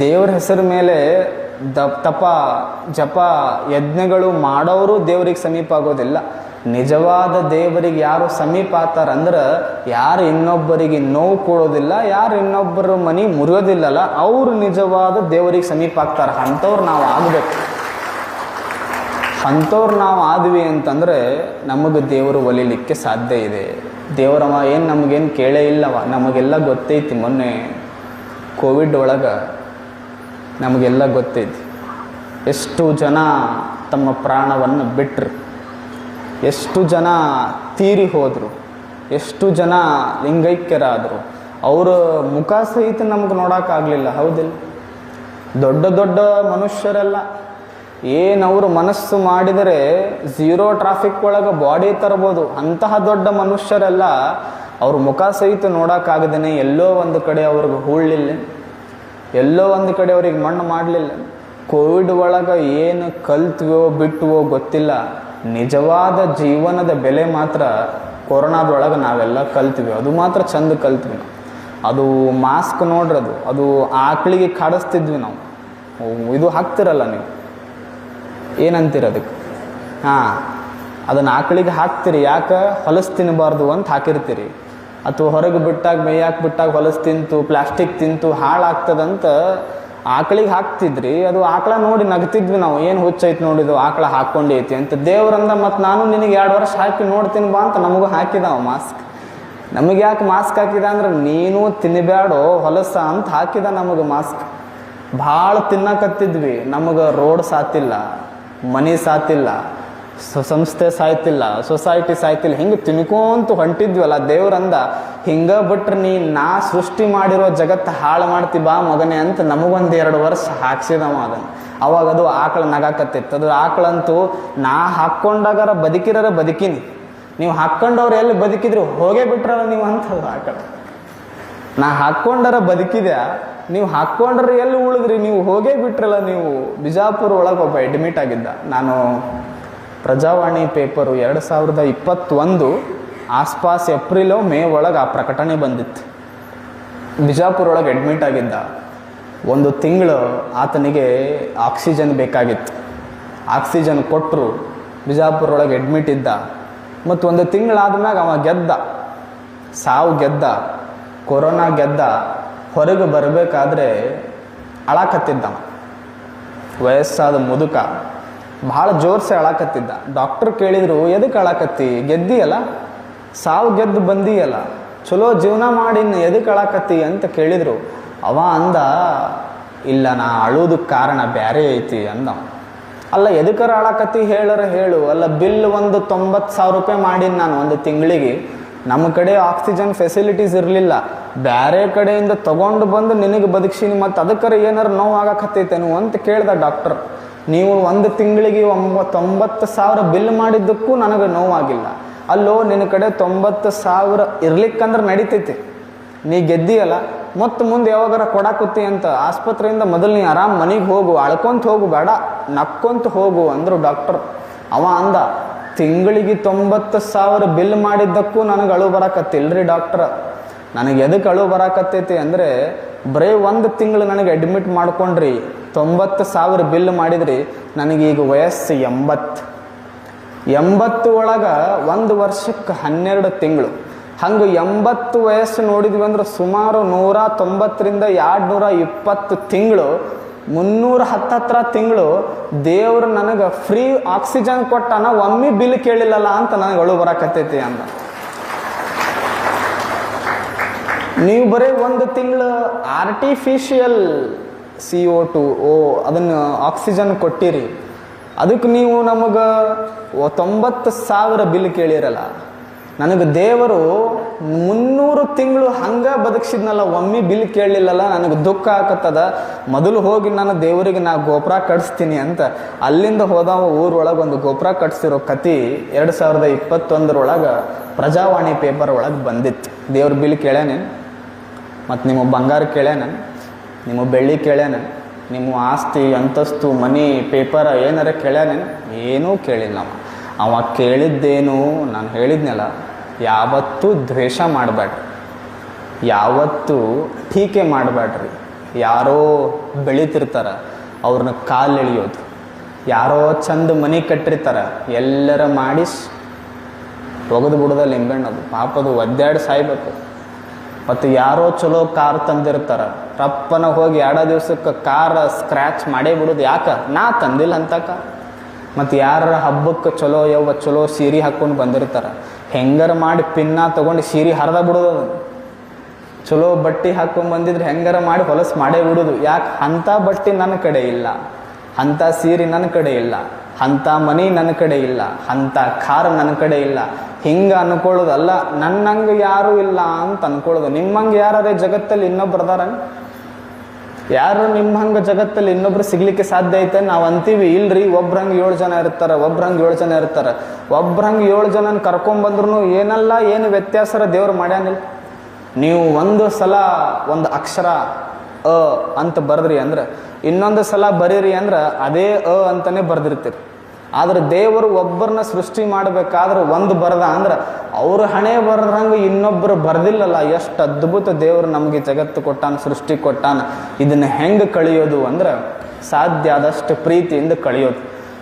ದೇವ್ರ ಹೆಸರು ಮೇಲೆ ದ ತಪ, ಜಪ, ಯಜ್ಞಗಳು ಮಾಡೋರು ದೇವ್ರಿಗೆ ಸಮೀಪ ಆಗೋದಿಲ್ಲ. ನಿಜವಾದ ದೇವರಿಗೆ ಯಾರು ಸಮೀಪ ಆತಾರಂದ್ರೆ ಯಾರು ಇನ್ನೊಬ್ಬರಿಗೆ ನೋವು ಕೊಡೋದಿಲ್ಲ, ಯಾರು ಇನ್ನೊಬ್ಬರ ಮನೆ ಮುರಿಯೋದಿಲ್ಲಲ್ಲ, ಅವರು ನಿಜವಾದ ದೇವರಿಗೆ ಸಮೀಪ ಆಗ್ತಾರೆ. ಅಂಥವ್ರು ನಾವು ಆಗಬೇಕು. ಅಂಥವ್ರು ನಾವು ಆದ್ವಿ ಅಂತಂದರೆ ನಮಗೆ ದೇವರು ಒಲಿಲಿಕ್ಕೆ ಸಾಧ್ಯ ಇದೆ. ದೇವರವ ಏನು ನಮಗೇನು ಕೇಳೇ ಇಲ್ಲವ? ನಮಗೆಲ್ಲ ಗೊತ್ತೈತಿ ಮೊನ್ನೆ ಕೋವಿಡ್ ಒಳಗೆ. ನಮಗೆಲ್ಲ ಗೊತ್ತೈತಿ. ಎಷ್ಟು ಜನ ತಮ್ಮ ಪ್ರಾಣವನ್ನು ಬಿಟ್ಟರು ಎಷ್ಟು ಜನ ತೀರಿ ಹೋದರು. ಎಷ್ಟು ಜನ ಲಿಂಗೈಕ್ಯರಾದರು. ಅವರ ಮುಖ ಸಹಿತ ನಮಗೆ ನೋಡೋಕ್ಕಾಗಲಿಲ್ಲ, ಹೌದಿಲ್ಲ? ದೊಡ್ಡ ದೊಡ್ಡ ಮನುಷ್ಯರೆಲ್ಲ ಏನವರು ಮನಸ್ಸು ಮಾಡಿದರೆ ಝೀರೋ ಟ್ರಾಫಿಕ್ ಒಳಗೆ ಬಾಡಿ ತರ್ಬೋದು. ಅಂತಹ ದೊಡ್ಡ ಮನುಷ್ಯರೆಲ್ಲ ಅವ್ರ ಮುಖ ಸಹಿತ ನೋಡೋಕ್ಕಾಗದೇನೆ ಎಲ್ಲೋ ಒಂದು ಕಡೆ ಅವ್ರಿಗೆ ಹೂಳಲಿಲ್ಲ ಎಲ್ಲೋ ಒಂದು ಕಡೆ ಅವ್ರಿಗೆ ಮಣ್ಣು ಮಾಡಲಿಲ್ಲ. ಕೋವಿಡ್ ಒಳಗೆ ಏನು ಕಲ್ತ್ವೋ ಬಿಟ್ಟುವೋ ಗೊತ್ತಿಲ್ಲ. ನಿಜವಾದ ಜೀವನದ ಬೆಲೆ ಮಾತ್ರ ಕೊರೋನಾದೊಳಗೆ ನಾವೆಲ್ಲ ಕಲ್ತ್ವಿ. ಅದು ಮಾತ್ರ ಚಂದ ಕಲ್ತ್ವಿ ನಾವು. ಅದು ಮಾಸ್ಕ್ ನೋಡ್ರದು ಅದು. ಆಕಳಿಗೆ ಕಾಡಿಸ್ತಿದ್ವಿ ನಾವು. ಇದು ಹಾಕ್ತಿರಲ್ಲ ನೀವು? ಏನಂತೀರ ಅದಕ್ಕೆ? ಹಾಂ. ಅದನ್ನು ಆಕಳಿಗೆ ಹಾಕ್ತೀರಿ. ಯಾಕೆ? ಹೊಲಸು ತಿನ್ನಬಾರ್ದು ಅಂತ ಹಾಕಿರ್ತೀರಿ. ಅಥವಾ ಹೊರಗೆ ಬಿಟ್ಟಾಗ, ಮೇಯಾಕೆ ಬಿಟ್ಟಾಗ ಹೊಲಸು ತಿಂತು, ಪ್ಲಾಸ್ಟಿಕ್ ತಿಂತು, ಹಾಳಾಗ್ತದಂತ ಆಕಳಿಗೆ ಹಾಕ್ತಿದ್ರಿ. ಅದು ಆಕಳ ನೋಡಿ ನಗ್ತಿದ್ವಿ ನಾವು. ಏನು ಹುಚ್ಚೈತೆ ನೋಡಿದ್ವು ಆಕಳ ಹಾಕ್ಕೊಂಡೈತಿ ಅಂತ. ದೇವ್ರಂದ ಮತ್ತು ನಾನು ನಿನಗೆ ಎರಡು ವರ್ಷ ಹಾಕಿ ನೋಡ್ತೀನಿ ಬಾ ಅಂತ ನಮಗೂ ಹಾಕಿದಾವ ಮಾಸ್ಕ್. ನಮಗೆ ಯಾಕೆ ಮಾಸ್ಕ್ ಹಾಕಿದ ಅಂದ್ರೆ, ನೀನು ತಿನ್ನಬೇಡೋ ಹೊಲಸ ಅಂತ ಹಾಕಿದ ನಮಗೆ ಮಾಸ್ಕ್. ಭಾಳ ತಿನ್ನಕತ್ತಿದ್ವಿ. ನಮಗೆ ರೋಡ್ ಸಾತಿಲ್ಲ, ಮನೆ ಸಾತಿಲ್ಲ. ಸಂಸ್ಥೆ ಸಾಯ್ತಿಲ್ಲ. ಸೊಸೈಟಿ ಸಾಯ್ತಿಲ್ಲ. ಹಿಂಗೆ ತಿನ್ಕೊಂತ ಹೊಂಟಿದ್ವಲ್ಲ ದೇವ್ರಂದ. ಹಿಂಗ ಬಿಟ್ರೆ ನೀ ನಾ ಸೃಷ್ಟಿ ಮಾಡಿರೋ ಜಗತ್ತು ಹಾಳು ಮಾಡ್ತಿ ಬಾ ಮಗನೇ ಅಂತ ನಮಗೊಂದು ಎರಡು ವರ್ಷ ಹಾಕ್ಸಿದವ ಅದನ್ನು. ಅವಾಗ ಅದು ಆಕಳ ನಗಾಕತ್ತಿತ್ತು. ಅದು ಆಕಳಂತೂ ನಾ ಹಾಕ್ಕೊಂಡಾಗಾರ ಬದುಕಿರರ ಬದುಕಿನಿ. ನೀವು ಹಾಕ್ಕೊಂಡವ್ರು ಎಲ್ಲಿ ಬದುಕಿದ್ರಿ? ಹೋಗೇ ಬಿಟ್ರಲ್ಲ ನೀವು ಅಂತ ಆಕಳ. ನಾ ಹಾಕ್ಕೊಂಡರ ಬದುಕಿದೆ. ನೀವು ಹಾಕ್ಕೊಂಡ್ರೆ ಎಲ್ಲಿ ಉಳಿದ್ರಿ? ನೀವು ಹೋಗೇ ಬಿಟ್ರಲ್ಲ ನೀವು. ಬಿಜಾಪುರ ಒಳಗೆ ಒಬ್ಬ ಅಡ್ಮಿಟ್ ಆಗಿದ್ದ. ನಾನು ಪ್ರಜಾವಾಣಿ ಪೇಪರು ಎರಡು ಸಾವಿರದ ಇಪ್ಪತ್ತೊಂದು ಆಸ್ಪಾಸ್ ಏಪ್ರಿಲೋ ಮೇ ಒಳಗೆ ಆ ಪ್ರಕಟಣೆ ಬಂದಿತ್ತು. ಬಿಜಾಪುರ ಒಳಗೆ ಅಡ್ಮಿಟ್ ಆಗಿದ್ದ. ಒಂದು ತಿಂಗಳು ಆತನಿಗೆ ಆಕ್ಸಿಜನ್ ಬೇಕಾಗಿತ್ತು. ಆಕ್ಸಿಜನ್ ಕೊಟ್ಟರು ಬಿಜಾಪುರ ಒಳಗೆ ಅಡ್ಮಿಟ್ ಇದ್ದ. ಮತ್ತು ಒಂದು ತಿಂಗಳಾದ್ಮ್ಯಾಗ ಅವ ಗೆದ್ದ. ಸಾವು ಗೆದ್ದ. ಕೊರೋನಾ ಗೆದ್ದ. ಹೊರಗೆ ಬರಬೇಕಾದ್ರೆ ಅಳಾಕತ್ತಿದ್ದ. ವಯಸ್ಸಾದ ಮುದುಕ. ಭಾಳ ಜೋರ್ಸೆ ಅಳಾಕತ್ತಿದ್ದ. ಡಾಕ್ಟರ್ ಕೇಳಿದ್ರು ಎದಕ್ಕೆ ಅಳಾಕತ್ತಿ? ಗೆದ್ದಿಯಲ್ಲ? ಸಾವು ಗೆದ್ದು ಬಂದಿಯಲ್ಲ? ಚಲೋ ಜೀವನ ಮಾಡಿ ಎದಕ್ಕೆ ಅಳಾಕತ್ತಿ? ಅಂತ ಕೇಳಿದ್ರು. ಅವ ಅಂದ, ಇಲ್ಲ, ನಾ ಅಳೋದಕ್ಕೆ ಕಾರಣ ಬ್ಯಾರೆ ಐತಿ ಅಂದ. ಅಲ್ಲ, ಎದಕ್ಕರ ಅಳಾಕತ್ತಿ? ಹೇಳರ ಹೇಳು. ಅಲ್ಲ, ಬಿಲ್ ಒಂದು ತೊಂಬತ್ತು ಸಾವಿರ ರೂಪಾಯಿ ಮಾಡೀನಿ ನಾನು ಒಂದು ತಿಂಗಳಿಗೆ. ನಮ್ಮ ಕಡೆ ಆಕ್ಸಿಜನ್ ಫೆಸಿಲಿಟೀಸ್ ಇರಲಿಲ್ಲ. ಬೇರೆ ಕಡೆಯಿಂದ ತಗೊಂಡು ಬಂದು ನಿನಗೆ ಬದುಕ್ಸೀನಿ ಮತ್ತು ಅದಕ್ಕರ ಏನಾರು ನೋವು ಆಗಕತ್ತೈತೇನು ಅಂತ ಕೇಳ್ದ ಡಾಕ್ಟರ್ ನೀವು ಒಂದು ತಿಂಗಳಿಗೆ ಒಂಬತ್ತು ತೊಂಬತ್ತು ಸಾವಿರ ಬಿಲ್ ಮಾಡಿದ್ದಕ್ಕೂ ನನಗೆ ನೋವಾಗಿಲ್ಲ. ಅಲ್ಲೋ, ನಿನ್ನ ಕಡೆ ತೊಂಬತ್ತು ಸಾವಿರ ಇರ್ಲಿಕ್ಕಂದ್ರೆ ನಡೀತೈತಿ. ನೀ ಗೆದ್ದಿಯಲ್ಲ, ಮತ್ತು ಮುಂದೆ ಯಾವಾಗಾರ ಕೊಡಾಕುತ್ತಿ ಅಂತ ಆಸ್ಪತ್ರೆಯಿಂದ ಮೊದಲು ನೀ ಆರಾಮ್ ಮನೆಗೆ ಹೋಗು, ಅಳ್ಕೊಂತ ಹೋಗು, ಬೇಡ, ನಕ್ಕೊಂತ ಹೋಗು ಅಂದರು ಡಾಕ್ಟರ್. ಅವ ಅಂದ, ತಿಂಗಳಿಗೆ ತೊಂಬತ್ತು ಸಾವಿರ ಬಿಲ್ ಮಾಡಿದ್ದಕ್ಕೂ ನನಗೆ ಅಳು ಬರಾಕತ್ತಿಲ್ರಿ ಡಾಕ್ಟರ್. ನನಗೆ ಎದಕ್ಕೆ ಅಳು ಬರಾಕತ್ತೈತಿ ಅಂದರೆ, ಬರೀ ಒಂದು ತಿಂಗಳು ನನಗೆ ಅಡ್ಮಿಟ್ ಮಾಡ್ಕೊಂಡ್ರಿ. ತೊಂಬತ್ತು ಸಾವಿರ ಬಿಲ್ ಮಾಡಿದ್ರಿ ನನಗೀಗ ವಯಸ್ಸು ಎಂಬತ್ತು. ಎಂಬತ್ತು ಒಳಗೆ ಒಂದು ವರ್ಷಕ್ಕೆ ಹನ್ನೆರಡು ತಿಂಗಳು. ಹಂಗೆ ಎಂಬತ್ತು ವಯಸ್ಸು ನೋಡಿದ್ವಿ ಅಂದ್ರೆ ಸುಮಾರು ನೂರ ತೊಂಬತ್ತರಿಂದ ಎರಡು ನೂರ ಇಪ್ಪತ್ತು ತಿಂಗಳು, ಮುನ್ನೂರ ಹತ್ತತ್ರ ತಿಂಗಳು ದೇವರು ನನಗೆ ಫ್ರೀ ಆಕ್ಸಿಜನ್ ಕೊಟ್ಟಾನ ಒಮ್ಮೆ ಬಿಲ್ ಕೇಳಿಲ್ಲಲ್ಲ ಅಂತ ನನಗೆ ಅಳು ಬರಕತ್ತೈತಿ ಅಂದ. ನೀವು ಬರೀ ಒಂದು ತಿಂಗಳು artificial C O two O, ಅದನ್ನು ಆಕ್ಸಿಜನ್ ಕೊಟ್ಟಿರಿ. ಅದಕ್ಕೆ ನೀವು ನಮಗೆ ತೊಂಬತ್ತು ಸಾವಿರ ಬಿಲ್ ಕೇಳಿರಲ್ಲ. ನನಗೆ ದೇವರು ಮುನ್ನೂರು ತಿಂಗಳು ಹಂಗೆ ಬದುಕ್ಸಿದ್ನಲ್ಲ, ಒಮ್ಮೆ ಬಿಲ್ ಕೇಳಲಿಲ್ಲಲ್ಲ ನನಗೆ ದುಃಖ ಆಗತ್ತದ ಮೊದಲು ಹೋಗಿ ನಾನು ದೇವರಿಗೆ ನಾ ಗೋಪುರ ಕಟ್ಸ್ತೀನಿ ಅಂತ. ಅಲ್ಲಿಂದ ಹೋದವ ಊರೊಳಗೆ ಒಂದು ಗೋಪುರ ಕಟ್ಸಿರೋ ಕತಿ ಎರಡು ಸಾವಿರದ ಇಪ್ಪತ್ತೊಂದರೊಳಗೆ ಪ್ರಜಾವಾಣಿ ಪೇಪರ್ ಒಳಗೆ ಬಂದಿತ್ತು. ದೇವ್ರ ಬಿಲ್ ಕೇಳ್ಯಾನೆ ಮತ್ತು ನಿಮ್ಮ ಬಂಗಾರ ಕೇಳ್ಯಾನ ನಿಮ್ಮ ಬೆಳ್ಳಿ ಕೇಳ್ಯಾನೆ, ನಿಮ್ಮ ಆಸ್ತಿ, ಅಂತಸ್ತು, ಮನಿ, ಪೇಪರ ಏನಾರ ಕೇಳ್ಯಾನ? ಏನೂ ಕೇಳಿಲ್ಲ ಅವ. ಅವ ಕೇಳಿದ್ದೇನು, ನಾನು ಹೇಳಿದ್ನಲ್ಲ, ಯಾವತ್ತೂ ದ್ವೇಷ ಮಾಡಬೇಡ್ರಿ ಯಾವತ್ತೂ ಟೀಕೆ ಮಾಡಬೇಡ್ರಿ ಯಾರೋ ಬೆಳಿತಿರ್ತಾರ, ಅವ್ರನ್ನ ಕಾಲು ಎಳಿಯೋದು. ಯಾರೋ ಚಂದ ಮನೆ ಕಟ್ಟಿರ್ತಾರ, ಎಲ್ಲರ ಮಾಡಿಸ್ ಒಗೆದು ಬಿಡೋದ ಲಿಂಬೆಣ್ಣದು ಪಾಪದು ಒದ್ದಾಡಿ ಸಾಯ್ಬೇಕು. ಮತ್ತು ಯಾರೋ ಚಲೋ ಕಾರ್ ತಂದಿರ್ತಾರ. ರಪ್ಪನ ಹೋಗಿ ಎರಡ ದಿವ್ಸಕ್ಕೆ ಕಾರ್ ಸ್ಕ್ರ್ಯಾಚ್ ಮಾಡೇ ಬಿಡೋದು ಯಾಕೆ? ನಾ ತಂದಿಲ್ಲ ಅಂತಕ. ಮತ್ತು ಯಾರ ಹಬ್ಬಕ್ಕೆ ಚಲೋ ಯಾವ ಚಲೋ ಸೀರೆ ಹಾಕ್ಕೊಂಡು ಬಂದಿರ್ತಾರ. ಹೆಂಗಾರ ಮಾಡಿ ಪಿನ್ನ ತೊಗೊಂಡು ಸೀರೆ ಹರಿದ ಬಿಡೋದು. ಚಲೋ ಬಟ್ಟೆ ಹಾಕ್ಕೊಂಡು ಬಂದಿದ್ರೆ ಹೆಂಗಾರ ಮಾಡಿ ಹೊಲಸು ಮಾಡೇ ಬಿಡೋದು. ಯಾಕೆ? ಅಂಥ ಬಟ್ಟೆ ನನ್ನ ಕಡೆ ಇಲ್ಲ. ಅಂಥ ಸೀರೆ ನನ್ನ ಕಡೆ ಇಲ್ಲ. ಅಂಥ ಮನೆ ನನ್ನ ಕಡೆ ಇಲ್ಲ. ಅಂಥ ಕಾರ್ ನನ್ನ ಕಡೆ ಇಲ್ಲ. ಹಿಂಗೆ ಅನ್ಕೊಳ್ಳೋದಲ್ಲ, ನನ್ನಂಗೆ ಯಾರೂ ಇಲ್ಲ ಅಂತ ಅನ್ಕೊಳ್ಳೋದು. ನಿಮ್ಮಂಗೆ ಯಾರೇ ಜಗತ್ತಲ್ಲಿ ಇನ್ನೊಬ್ರು ಅದಾರ? ಯಾರು ನಿಮ್ಮ ಹಂಗೆ ಜಗತ್ತಲ್ಲಿ ಇನ್ನೊಬ್ರು ಸಿಗ್ಲಿಕ್ಕೆ ಸಾಧ್ಯ ಐತೆ? ನಾವು ಅಂತೀವಿ, ಇಲ್ರಿ, ಒಬ್ರಂಗೆ ಏಳು ಜನ ಇರ್ತಾರೆ, ಒಬ್ರಂಗೆ ಏಳು ಜನ ಇರ್ತಾರೆ. ಒಬ್ರಂಗೆ ಏಳು ಜನನ ಕರ್ಕೊಂಬಂದ್ರು ಏನಲ್ಲ, ಏನು ವ್ಯತ್ಯಾಸ ದೇವ್ರು ಮಾಡ್ಯಾನಿಲ್ಲ. ನೀವು ಒಂದು ಸಲ ಒಂದು ಅಕ್ಷರ ಅ ಅಂತ ಬರೆದ್ರಿ ಅಂದ್ರೆ, ಇನ್ನೊಂದು ಸಲ ಬರೀರಿ ಅಂದ್ರೆ, ಅದೇ ಅ ಅಂತಾನೆ ಬರ್ದಿರ್ತೀರಿ. ಆದ್ರೆ ದೇವರು ಒಬ್ಬರನ್ನ ಸೃಷ್ಟಿ ಮಾಡಬೇಕಾದ್ರೆ ಒಂದು ಬರದ, ಅಂದ್ರೆ ಅವರು ಹಣೆ ಬರದಂಗೆ ಇನ್ನೊಬ್ಬರು ಬರ್ದಿಲ್ಲಲ್ಲ, ಎಷ್ಟು ಅದ್ಭುತ ದೇವರು ನಮಗೆ ಜಗತ್ತು ಕೊಟ್ಟಾನ, ಸೃಷ್ಟಿ ಕೊಟ್ಟಾನ, ಇದನ್ನ ಹೆಂಗೆ ಕಳಿಯೋದು ಅಂದ್ರೆ ಸಾಧ್ಯ ಆದಷ್ಟು ಪ್ರೀತಿಯಿಂದ ಕಳಿಯೋದು.